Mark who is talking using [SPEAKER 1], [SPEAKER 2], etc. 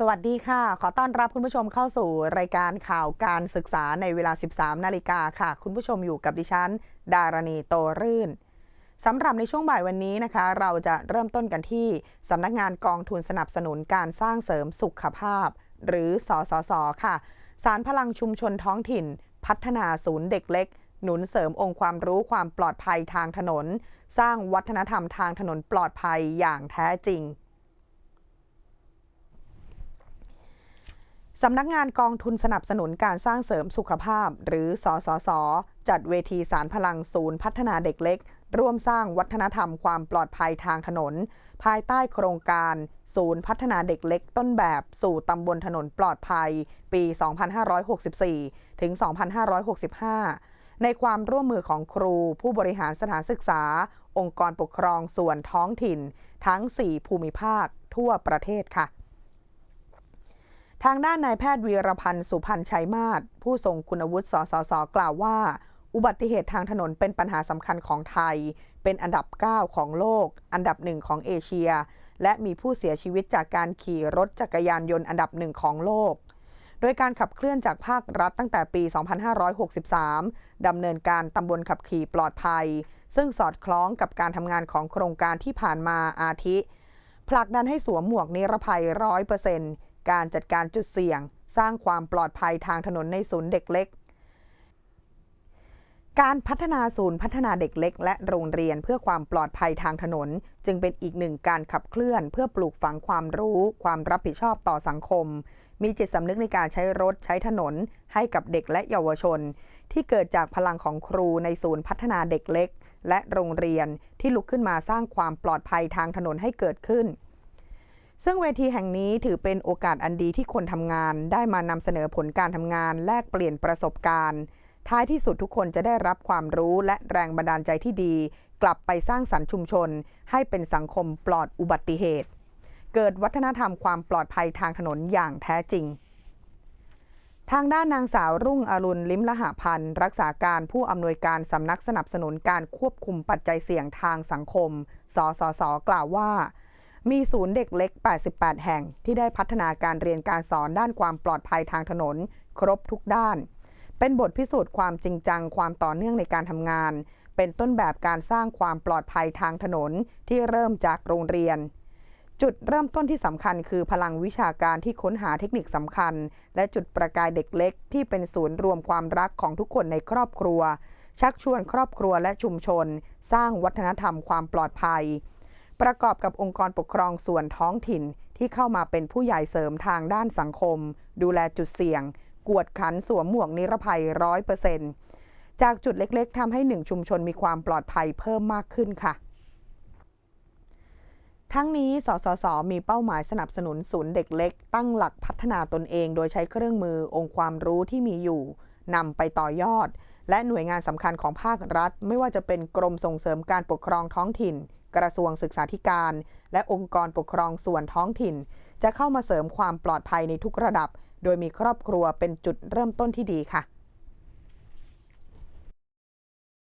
[SPEAKER 1] สวัสดีค่ะ ขอต้อนรับคุณผู้ชมเข้าสู่รายการข่าวการศึกษาในเวลา 13 นาฬิกาค่ะ คุณผู้ชมอยู่กับดิฉัน ดารณีโตรื่นสำหรับในช่วงบ่ายวันนี้นะคะ เราจะเริ่มต้นกันที่สำนักงานกองทุนสนับสนุนการสร้างเสริมสุขภาพ หรือสสส ค่ะ สารพลังชุมชนท้องถิ่น พัฒนาศูนย์เด็กเล็ก หนุนเสริมองค์ความรู้ความปลอดภัยทางถนน สร้างวัฒนธรรมทางถนนปลอดภัยอย่างแท้จริง สำนักงานกองทุนสนับสนุนการสร้างเสริมสุขภาพ หรือสสส จัดเวทีสารพลังศูนย์พัฒนาเด็กเล็ก ร่วมสร้างวัฒนธรรมความปลอดภัยทางถนน ภายใต้โครงการ ศูนย์พัฒนาเด็กเล็ก ต้นแบบสู่ตำบลถนนปลอดภัย ปี 2564 ถึง 2565 ในความร่วมมือของครู ผู้บริหารสถานศึกษา องค์กรปกครองส่วนท้องถิ่น ทั้ง 4 ภูมิภาค ทั่วประเทศค่ะ ทางด้านนายแพทย์วีรพันธ์สุพันธ์ชัยมาศผู้ทรงคุณวุฒิสสสกล่าวว่า อุบัติเหตุทางถนนเป็นปัญหาสำคัญของไทย เป็นอันดับ 9 ของโลก อันดับหนึ่งของเอเชีย และมีผู้เสียชีวิตจากการขี่รถจักรยานยนต์อันดับหนึ่งของโลก โดยการขับเคลื่อนจากภาครัฐตั้งแต่ปี 2563 ดำเนินการตำบลขับขี่ปลอดภัย ซึ่งสอดคล้องกับการทำงานของโครงการที่ผ่านมาอาทิผลักดันให้สวมหมวกนิรภัย100% การจัดการจุดเสี่ยง สร้างความปลอดภัยทางถนนในศูนย์เด็กเล็ก การพัฒนาศูนย์พัฒนาเด็กเล็ก และโรงเรียนเพื่อความปลอดภัยทางถนน จึงเป็นอีกหนึ่งการขับเคลื่อน เพื่อปลูกฝังความรู้ ความรับผิดชอบต่อสังคม มีจิตสำนึกในการใช้รถใช้ถนน ให้กับเด็กและเยาวชน ที่เกิดจากพลังของครูในศูนย์พัฒนาเด็กเล็ก และโรงเรียนที่ลุกขึ้นมาสร้างความปลอดภัยทางถนนให้เกิดขึ้น ซึ่งเวทีแห่งนี้ถือเป็นโอกาสอันดีที่คนทำงาน ได้มานำเสนอผลการทำงาน แลกเปลี่ยนประสบการณ์ ท้ายที่สุดทุกคนจะได้รับความรู้และแรงบันดาลใจที่ดี กลับไปสร้างสรรค์ชุมชน ให้เป็นสังคมปลอดอุบัติเหตุ เกิดวัฒนธรรมความปลอดภัยทางถนนอย่างแท้จริง ทางด้านนางสาวรุ่งอรุณลิมละหะพันธ์รักษาการผู้อำนวยการสำนักสนับสนุนการควบคุมปัจจัยเสี่ยงทางสังคม สสส กล่าวว่า มีศูนย์เด็กเล็ก 88 แห่ง ที่ได้พัฒนาการเรียนการสอนด้านความปลอดภัยทางถนน ครบทุกด้าน เป็นบทพิสูจน์ความจริงจังความต่อเนื่องในการทำงาน เป็นต้นแบบการสร้างความปลอดภัยทางถนนที่เริ่มจากโรงเรียน จุดเริ่มต้นที่สำคัญคือพลังวิชาการที่ค้นหาเทคนิคสำคัญ และจุดประกายเด็กเล็ก ที่เป็นศูนย์รวมความรักของทุกคนในครอบครัว ชักชวนครอบครัวและชุมชน สร้างวัฒนธรรมความปลอดภัย ประกอบกับองค์กรปกครองส่วนท้องถิ่นที่เข้ามาเป็นผู้ใหญ่เสริมทางด้านสังคม ดูแลจุดเสี่ยง กวดขันสวมหมวกนิรภัยร้อยเปอร์เซ็นต์จากจุดเล็กๆทำให้หนึ่งชุมชนมีความปลอดภัยเพิ่มมากขึ้นค่ะ ทั้งนี้ สสส มีเป้าหมายสนับสนุนศูนย์เด็กเล็ก ตั้งหลักพัฒนาตนเอง โดยใช้เครื่องมือองค์ความรู้ที่มีอยู่นำไปต่อยอด และหน่วยงานสำคัญของภาครัฐ ไม่ว่าจะเป็นกรมส่งเสริมการปกครองท้องถิ่น กระทรวงศึกษาธิการ และองค์กรปกครองส่วนท้องถิ่น จะเข้ามาเสริมความปลอดภัยในทุกระดับ โดยมีครอบครัวเป็นจุดเริ่มต้นที่ดีค่ะ